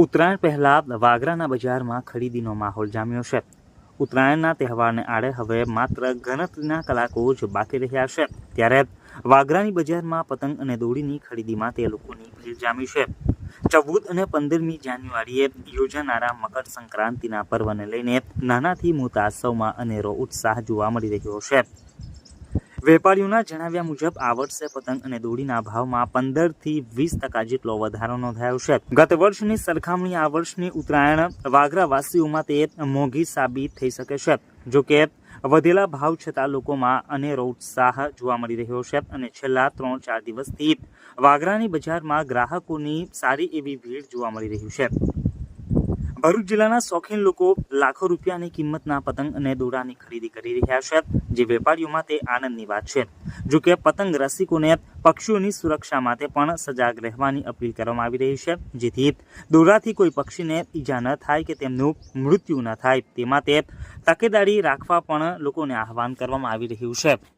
ઉત્તરાયણ પહેલા વાગરાના બજારમાં ખરીદીનો માહોલ જામ્યો છે. ઉત્તરાયણના તહેવારને આડે હવે માત્ર ગણતરીના કલાકો જ બાકી રહ્યા છે. ત્યારે વાગરાની બજારમાં પતંગ અને દોડીની ખરીદીમાં તે લોકોની ભીડ જામી છે. ચૌદ અને પંદરમી જાન્યુઆરીએ યોજાનારા મકર સંક્રાંતિના પર્વને લઈને નાનાથી મોટા સૌમાં અનેરો ઉત્સાહ જોવા મળી રહ્યો છે. વેપારીઓના જણાવ્યા મુજબ, આ વર્ષે પતંગ અને દોડીના ભાવમાં પંદરથી વીસ ટકા જેટલો વધારો નોંધાયો છે. ગત વર્ષની સરખામણી આ વર્ષની ઉત્તરાયણ વાગરાવાસીઓમાં તે મોંઘી સાબિત થઈ શકે છે. જો કે, વધેલા ભાવ છતાં લોકોમાં અનેરો ઉત્સાહ જોવા મળી રહ્યો છે અને છેલ્લા ત્રણ ચાર દિવસથી વાગરાની બજારમાં ગ્રાહકોની સારી એવી ભીડ જોવા મળી રહી છે. ભરૂચ જિલ્લાના શોખીન લોકો લાખો રૂપિયાની કિંમતના પતંગ અને દોરાની ખરીદી કરી રહ્યા છે. જે વેપારીઓમાં તે આનંદની વાત છે. જો કે પતંગ રસિકોને પક્ષીઓની સુરક્ષા માટે પણ સજાગ રહેવાની અપીલ કરવામાં આવી રહી છે. જેથી દોરાથી કોઈ પક્ષીને ઈજા ન થાય કે તેમનું મૃત્યુ ન થાય. તે માટે તકેદારી રાખવા પણ લોકોને આહવાન કરવામાં આવી રહ્યું છે.